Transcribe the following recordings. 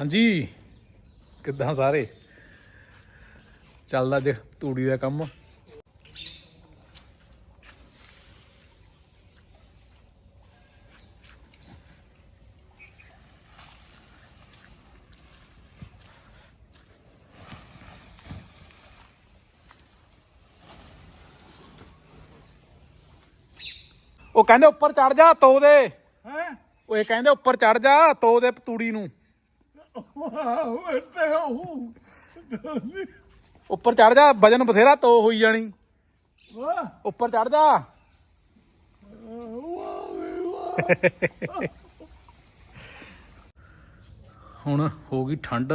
ਹਾਂਜੀ। ਕਿੱਦਾਂ ਸਾਰੇ? ਚੱਲਦਾ ਅੱਜ ਤੂੜੀ ਦਾ ਕੰਮ। ਉਹ ਕਹਿੰਦੇ ਉੱਪਰ ਚੜ ਜਾ ਤੋ ਦੇ। ਹੈ? ਉਹ ਇਹ ਕਹਿੰਦੇ ਉੱਪਰ ਚੜ ਜਾ ਤੋ ਦੇ ਤੂੜੀ ਨੂੰ। ਵਾਹ ਤੇ ਉਹ ਉੱਪਰ ਚੜ ਜਾ, ਵਜਨ ਬਥੇਰਾ ਤੋ ਹੋਈ ਜਾਣੀ। ਵਾਹ ਉੱਪਰ ਚੜ ਜਾ। ਹੁਣ ਹੋ ਗਈ ਠੰਡ,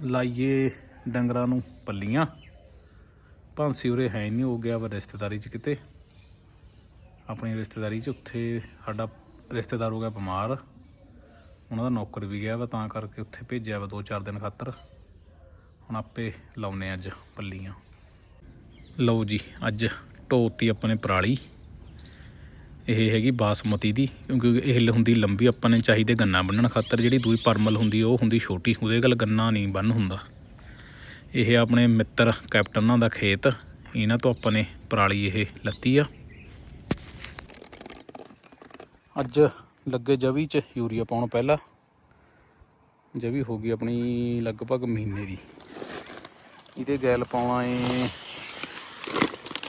ਲਾਈਏ ਡੰਗਰਾਂ ਨੂੰ ਪੱਲੀਆਂ। ਭਾਂਸੀ ਉਰੇ ਹੈ ਨਹੀਂ ਹੋ ਗਿਆ ਵਾ ਰਿਸ਼ਤੇਦਾਰੀ 'ਚ ਕਿਤੇ। ਆਪਣੀ ਰਿਸ਼ਤੇਦਾਰੀ 'ਚ ਉੱਥੇ ਸਾਡਾ ਰਿਸ਼ਤੇਦਾਰ ਹੋ ਗਿਆ ਬਿਮਾਰ। ਉਹਨਾਂ ਦਾ ਨੌਕਰ ਵੀ ਗਿਆ ਵਾ, ਤਾਂ ਕਰਕੇ ਉੱਥੇ ਭੇਜਿਆ ਵਾ ਦੋ ਚਾਰ ਦਿਨ ਖਾਤਰ। ਹੁਣ ਆਪੇ ਲਾਉਨੇ ਅੱਜ ਪੱਲੀਆਂ। ਲਓ ਜੀ, ਅੱਜ ਢੋਤੀ ਆਪਣੇ ਪਰਾਲੀ। ਇਹ ਹੈਗੀ ਬਾਸਮਤੀ ਦੀ, ਕਿਉਂਕਿ ਇਹ ਹੁੰਦੀ ਲੰਬੀ, ਆਪਾਂ ਨੇ ਚਾਹੀਦੇ ਗੰਨਾ ਬੰਨਣ ਖਾਤਰ। ਜਿਹੜੀ ਦੂਈ ਪਰਮਲ ਹੁੰਦੀ, ਉਹ ਹੁੰਦੀ ਛੋਟੀ, ਉਹਦੇ ਗੱਲ ਗੰਨਾ ਨਹੀਂ ਬੰਨ ਹੁੰਦਾ। ਇਹ ਆਪਣੇ ਮਿੱਤਰ ਕੈਪਟਨਾਂ ਦਾ ਖੇਤ, ਇਹਨਾਂ ਤੋਂ ਆਪਾਂ ਨੇ ਪਰਾਲੀ ਇਹ ਲੱਤੀ ਆ। ਅੱਜ ਲੱਗੇ ਜਵੀ ਚ ਯੂਰੀਆ ਪਾਉਣ ਪਹਿਲਾਂ। ਜਵੀ ਹੋ ਗਈ ਆਪਣੀ ਲਗਭਗ ਮਹੀਨੇ ਦੀ। ਇਹਦੇ ਗੈਲ ਪਾਉਣਾ ਏ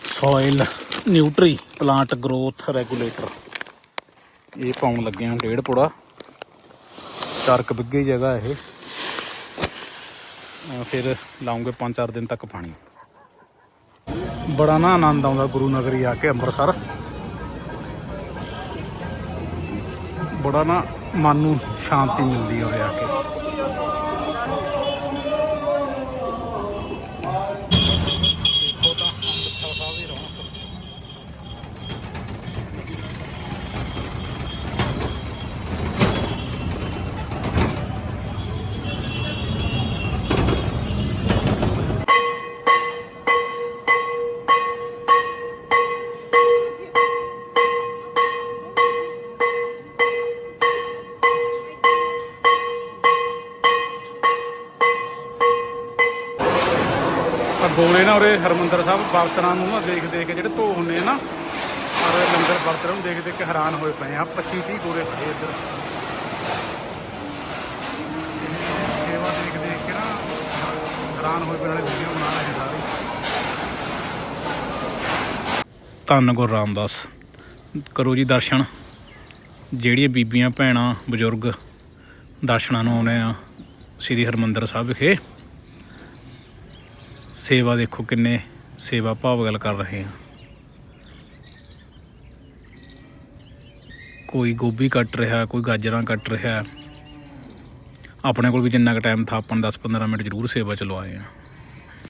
soil nutri plant growth regulator ਇਹ ਪਾਉਣ ਲੱਗੇ ਆ ਡੇਢ ਪੁੜਾ। ਚਾਰ ਬਿੱਗੇ ਜਗ੍ਹਾ ਇਹ। ਫਿਰ ਲਾਉਂਗੇ 5-4 ਦਿਨ ਤੱਕ ਪਾਣੀ। ਬੜਾ ਨਾ ਆਨੰਦ ਆਉਂਦਾ ਗੁਰੂ ਨਗਰੀ ਆ ਕੇ ਅੰਮ੍ਰਿਤਸਰ। ਬੜਾ ਨਾ ਮਨ ਨੂੰ ਸ਼ਾਂਤੀ ਮਿਲਦੀ ਹੈ ਉਰੇ ਆ ਕੇ। ਗੋਲੇ ਨਾ ਉਰੇ ਹਰਮੰਦਰ ਸਾਹਿਬ ਬਰਤਨਾਂ ਨੂੰ ਨਾ ਦੇਖ ਦੇਖ ਕੇ ਜਿਹੜੇ ਧੋ ਹੁੰਦੇ ਆ ਨਾ ਔਰ ਲੰਗਰ ਬਰਤਨਾਂ ਨੂੰ ਦੇਖ ਦੇਖ ਕੇ ਹੈਰਾਨ ਹੋਏ ਪਏ ਆ। 25 30 ਗੋਲੇ ਖੜੇ ਇੱਧਰ। ਸੇਵਾ ਦੇਖ ਦੇਖ ਕੇ ਨਾ ਹੈਰਾਨ ਹੋਏ ਪਏ ਨਾਲੇ ਵੀਡੀਓ ਬਣਾ ਰਹੇ ਸਾਰੇ। ਧੰਨ ਗੁਰੂ ਰਾਮਦਾਸ। ਕਰੋ ਜੀ ਦਰਸ਼ਨ। ਜਿਹੜੀਆਂ ਬੀਬੀਆਂ, ਭੈਣਾਂ, ਬਜ਼ੁਰਗ ਦਰਸ਼ਨਾਂ ਨੂੰ ਆਉਣੇ ਆ, ਸ੍ਰੀ ਹਰਮੰਦਰ ਸਾਹਿਬ ਵਿਖੇ। ਸੇਵਾ ਦੇਖੋ ਕਿੰਨੇ ਸੇਵਾ ਭਾਵ ਗੱਲ ਕਰ ਰਹੇ ਆ। ਕੋਈ ਗੋਭੀ ਕੱਟ ਰਿਹਾ, ਕੋਈ ਗਾਜਰਾਂ ਕੱਟ ਰਿਹਾ। ਆਪਣੇ ਕੋਲ ਵੀ ਜਿੰਨਾ ਕੁ ਟਾਈਮ ਥਾ ਆਪਾਂ 10-15 ਮਿੰਟ ਜ਼ਰੂਰ ਸੇਵਾ ਚਲਵਾਏ ਲਵਾਏ ਆ।